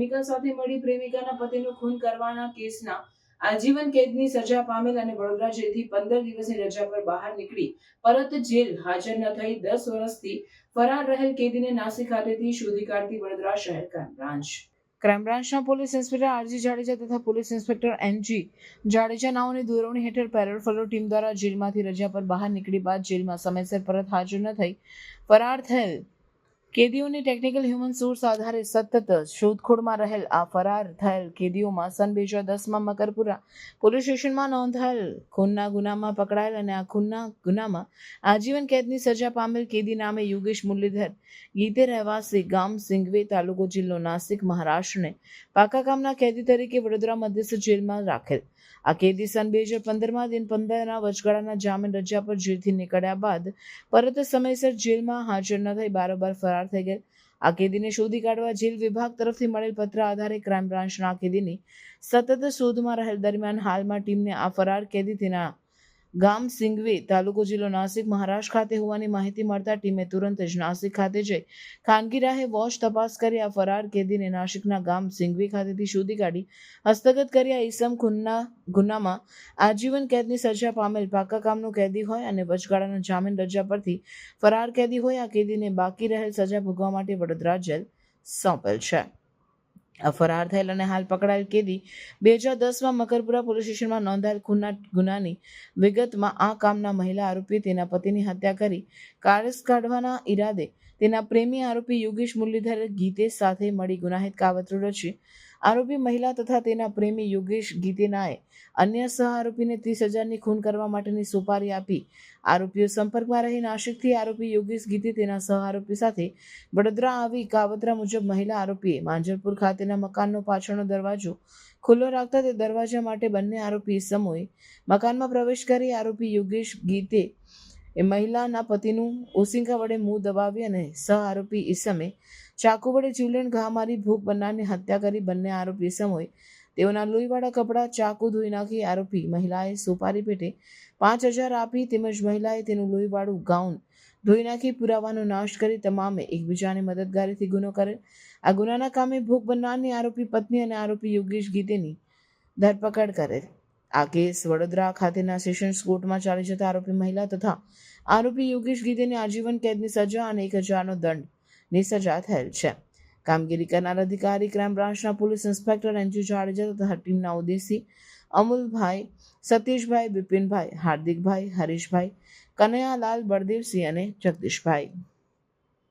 પ્રેમિકા સાથે મળી પ્રેમિકાના પતિનું ખૂન કરવાના કેસના આજીવન કેદની સજા પામેલ અને વડોદરા જેલથી પંદર દિવસની રજા પર બહાર નીકળી પરત જેલ હાજર ન થઈ દસ વર્ષથી ફરાર રહેલ કેદીને નાસિક ખાતેથી શોધી કાઢતી વડોદરા શહેર crime branch. Police inspector RG Jadeja તથા પોલીસ ઇન્સ્પેક્ટર એનજી જાડેજા નાઓની દોરવણી હેઠળ પેરોલ ફલો ટીમ દ્વારા જેલમાંથી રજા પર બહાર નીકળી બાદ જેલમાં સમયસર પરત હાજર ન થઈ ફરાર થયેલ કેદીઓની ટેકનિકલ હ્યુમન સોર્સ આધારે સતત શોધખોળમાં રહેલ આ ફરાર થયેલ કેદીઓમાં સન બે હજાર દસમાં મકરપુરા પોલીસ સ્ટેશનમાં નોંધાયેલ ખૂનના ગુનામાં પકડાયેલ અને આ ખૂનના ગુનામાં આજીવન કેદની સજા પામેલ કેદી નામે યોગેશ મુરલીધર, ગીતે રહેવાસી ગામ સિંગવે તાલુકો જિલ્લો નાસિક, મહારાષ્ટ્રને પાકા કામના કેદી તરીકે વડોદરા મધ્યસ્થ જેલમાં રાખેલ. આ કેદી સન બે હજાર પંદરમાં દિન પંદરના વચગાળાના જામીન રજા પર જેલથી નીકળ્યા બાદ પરત સમયસર જેલમાં હાજર ન થઈ, બારોબાર ફરાર થઈ ગયેલ આ કેદીને શોધી કાઢવા જેલ વિભાગ તરફથી મળેલ પત્ર આધારે ક્રાઇમ બ્રાન્ચના કેદીની સતત શોધમાં રહેલ દરમિયાન હાલમાં ટીમને આ ફરાર કેદી તેના ગામ સિંગવી તાલુકો જિલ્લો નાસિક, મહારાષ્ટ્ર ખાતે હોવાની માહિતી મળતા ટીમે તુરંત જ નાસિક ખાતે જઈ ખાનગી રાહે વોચ તપાસ કરી આ ફરાર કેદીને નાસિકના ગામ સિંગવી ખાતેથી શોધી કાઢી, હસ્તગત કરી આ ઈસમ ખૂનના, ગુનામાં આજીવન કેદની સજા પામેલ પાકા કામનો કેદી હોય અને વચગાળાના જામીન રજા પરથી ફરાર કેદી હોય, આ કેદીને બાકી રહેલ સજા ભોગવા માટે વડોદરા જેલ સોંપેલ છે. ફરાર થયેલ અને હાલ પકડાયેલ કેદી બે હજાર દસમાં મકરપુરા પોલીસ સ્ટેશનમાં નોંધાયેલ ખૂનના ગુનાની વિગતમાં આ કામના મહિલા આરોપીએ તેના પતિની હત્યા કરી કારસ કાઢવાના ઈરાદે તેના પ્રેમી આરોપી યોગેશ મુરલીધર ગીતે સાથે મળી ગુનાહિત કાવતરું રચી આરોપી મહિલા તથા તેના પ્રેમી યોગેશ ગીતેનાએ અન્ય સહ આરોપીને ત્રીસ હજારની ખૂન કરવા માટેની સુપારી આપી. આરોપીઓ સંપર્કમાં રહી નાશિકથી આરોપી યોગેશ ગીતે તેના સહ આરોપી સાથે વડોદરા આવી કાવતરા મુજબ મહિલા આરોપીએ માંજરપુર ખાતેના મકાનનો પાછળનો દરવાજો ખુલ્લો રાખતા તે દરવાજા માટે બંને આરોપી સમૂહે મકાનમાં પ્રવેશ કરી આરોપી યોગેશ ગીતે એ મહિલાના પતિનું ઓસિંકા વડે મોં દબાવી અને સહ આરોપી ઈસમે ચાકુ વડે જીવલેણ ઘા મારી ભૂખ બનારની હત્યા કરી બંને આરોપી સમૂહે તેઓના લોહીવાળા કપડાં ચાકુ ધોઈ નાખી આરોપી મહિલાએ સુપારી પેટે પાંચ હજાર આપી તેમજ મહિલાએ તેનું લોહીવાળું ગાઉન ધોઈ નાખી પુરાવાનો નાશ કરી તમામે એકબીજાને મદદગારીથી ગુનો કરેલ આ ગુનાના કામે ભૂખ બનનારની આરોપી પત્ની અને આરોપી યોગેશ ગીતેની ધરપકડ કરેલ. આ કેસ વડોદરા ખાતેના સેશન્સ કોર્ટમાં ચાલી જતા આરોપી મહિલા તથા આરોપી યોગેશ ગીતેને આજીવન કેદની સજા અને એક હજારનો દંડની સજા થયેલ છે. કામગીરી કરનાર અધિકારી ક્રાઇમ બ્રાન્ચના પોલીસ ઇન્સ્પેક્ટર એનજી જાડેજા તથા ટીમના ઉદ્દેશી અમુલભાઈ, સતીશભાઈ, બિપિનભાઈ, હાર્દિકભાઈ, હરીશભાઈ, કનૈયાલાલ બળદેવસિંહ અને જગદીશભાઈ.